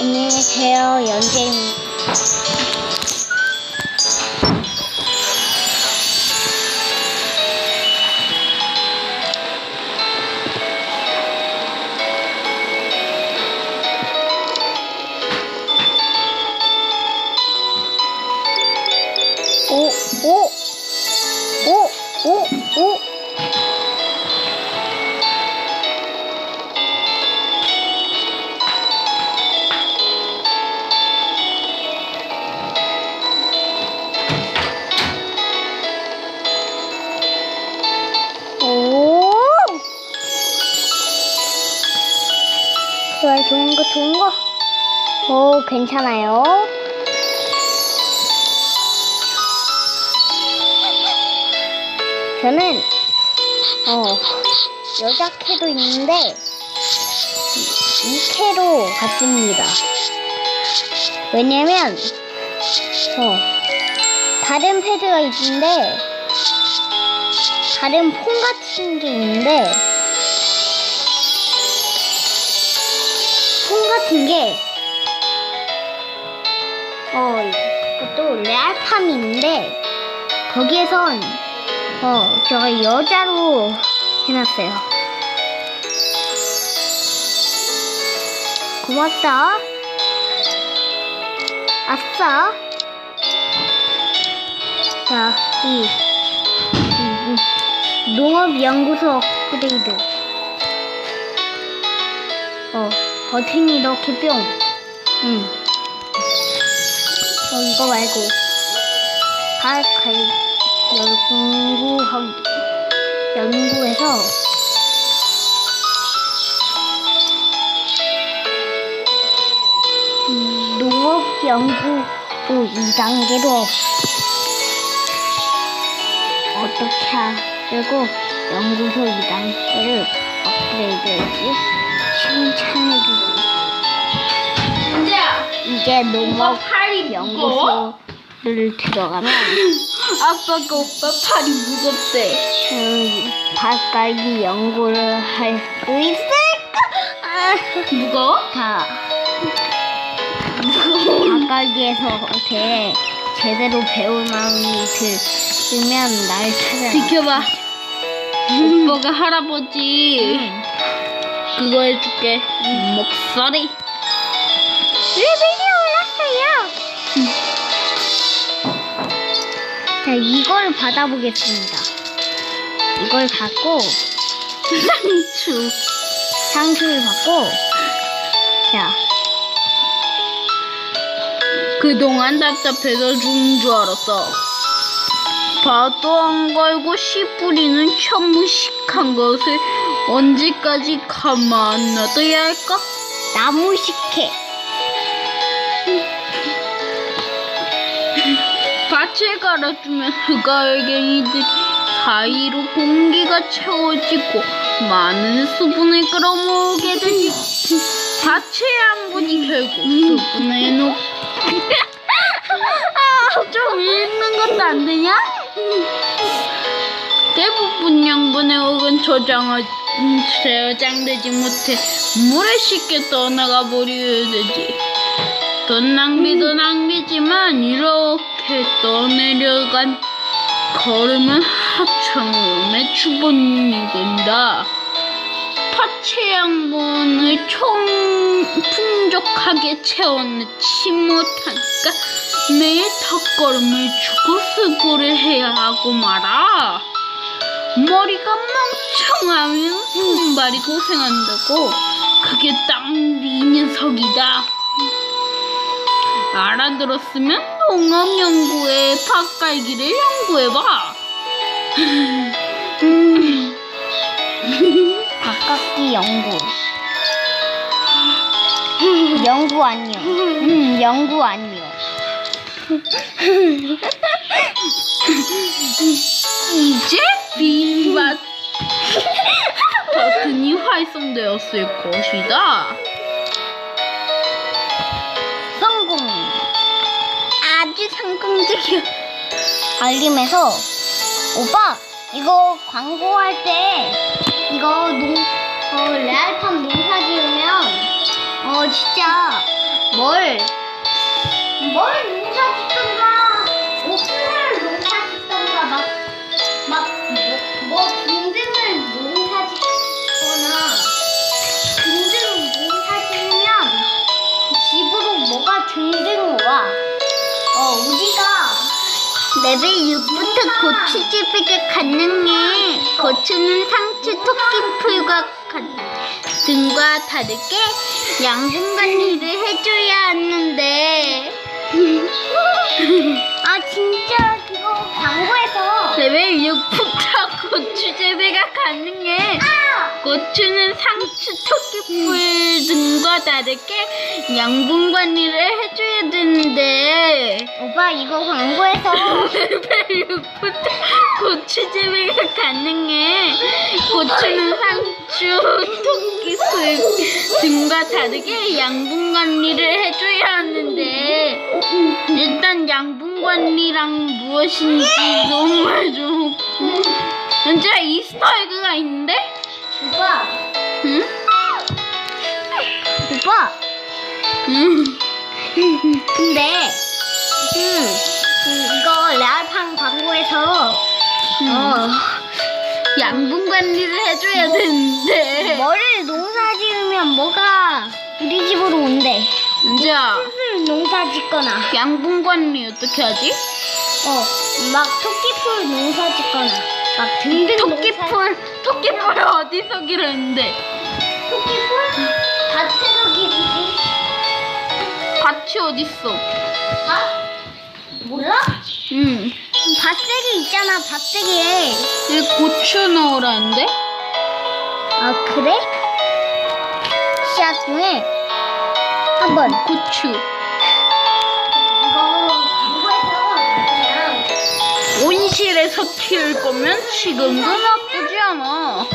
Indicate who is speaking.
Speaker 1: 안녕히 계세요. 연재입니다. 좋아, 좋은 거, 좋은 거. 오, 괜찮아요. 저는, 어, 여자 캐도 있는데, 이, 이 캐로 갔습니다. 왜냐면, 어, 다른 패드가 있는데, 다른 폰 같은 게 있는데 폰 같은 게 어, 이것도 레알팜이 있는데 거기에선 어, 제가 여자로 해놨어요. 고맙다. 아싸. 자, 이 음, 농업연구소 업그레이드. 버튼이 이렇게 뿅. 응. 어, 이거 말고. 가갈 연구하기. 연구해서. 음, 농업 연구소 2단계로 어떻게 하려고 연구소 2단계를 업그레이드 했지? 칭찬해주고
Speaker 2: 은재야,
Speaker 1: 이제 농업
Speaker 2: 팔이 무거워?
Speaker 1: 연구소를 들어가면
Speaker 2: 아빠가 오빠 팔이 무겁대.
Speaker 1: 음, 밭갈기 연구를 할 수 있을까? 아,
Speaker 2: 무거워?
Speaker 1: 다 밭갈기에서 대 제대로 배울 마음이 들면 날 찾아라
Speaker 2: 비켜봐. 오빠가 할아버지
Speaker 1: 응.
Speaker 2: 그거 해줄게. 목소리.
Speaker 1: 레벨이 올랐어요. 자, 이걸 받아보겠습니다. 이걸 받고,
Speaker 2: 상추.
Speaker 1: 상수를 받고, 자,
Speaker 2: 그동안 답답해서 죽는 줄 알았어. 밭도 안 갈고 씨 뿌리는 참 무식한 것을 언제까지 가만 놔둬야 할까?
Speaker 1: 나무 식혜.
Speaker 2: 밭을 갈아주면 흑알갱이들 사이로 공기가 채워지고 많은 수분을 끌어모으게 되지. 밭의 양분이 결국 수분에 녹. 아, 좀 읽는 것도 안 되냐? 대부분 양분의 혹은 저장하, 음, 저장되지 못해 물에 쉽게 떠나가 버려야 되지. 돈 낭비도 낭비지만 이렇게 떠내려간 걸음은 하찮음의 주본이 된다. 파체 양분을 총 풍족하게 채워넣지 못하니까 매일 턱걸음을 주고 수고를 해야 하고 말아. 머리가 멍청하면 손발이 고생한다고. 그게 딱네 녀석이다. 알아들었으면 농업연구에 밭갈기를 연구해봐. 음,
Speaker 1: 밭깎기 연구. 연구 아니요. 음, 연구 아니요.
Speaker 2: 이제 빈밭 버튼이 활성되었을 것이다.
Speaker 1: 성공. 아주 성공적이야. 알림에서 오빠 이거 광고할 때 이거 농 어, 레알팜 농사 지으면 어 진짜 뭘? 뭘 레벨 6부터 고추집에게 가능해. 고추는 상추, 토끼풀과 같- 등과 다르게 양분 관리를 해줘야 하는데. 아 진짜 그거 광고에서.
Speaker 2: 레벨 6부터 고추 재배가 가능해.
Speaker 1: 아!
Speaker 2: 고추는 상추, 토끼풀 등과 다르게 양분 관리를 해줘야 되는데
Speaker 1: 오빠 이거 광고에서.
Speaker 2: 레벨 6부터 고추 재배가 가능해. 고추는 상추, 토끼풀 등과 다르게 양분 관리를 해줘야 하는데 일단 양분 관리랑 무엇인지 너무 좀 현재 이스터 에그가 있는데?
Speaker 1: 오빠,
Speaker 2: 응?
Speaker 1: 오빠.
Speaker 2: 응.
Speaker 1: 근데 음, 음, 이거 레알팡 광고에서 어,
Speaker 2: 양분 관리를 해줘야 되는데.
Speaker 1: 뭐를 농사 지으면 뭐가 우리 집으로 온대. 풀 농사 짓거나,
Speaker 2: 양분 관리 어떻게 하지?
Speaker 1: 어, 막 토끼풀 농사 짓거나, 막 등등 농사-
Speaker 2: 토끼풀, 토끼풀 어디서 기르는데?
Speaker 1: 토끼풀 밭에서 기르지.
Speaker 2: 밭이 어딨어?
Speaker 1: 밭? 몰라?
Speaker 2: 응.
Speaker 1: 밭세기 있잖아, 밭세기에.
Speaker 2: 여기 고추 넣으라는데?
Speaker 1: 아 그래? 씨앗 중에 한번
Speaker 2: 고추. 키울 거면 지금도 나쁘지 않아.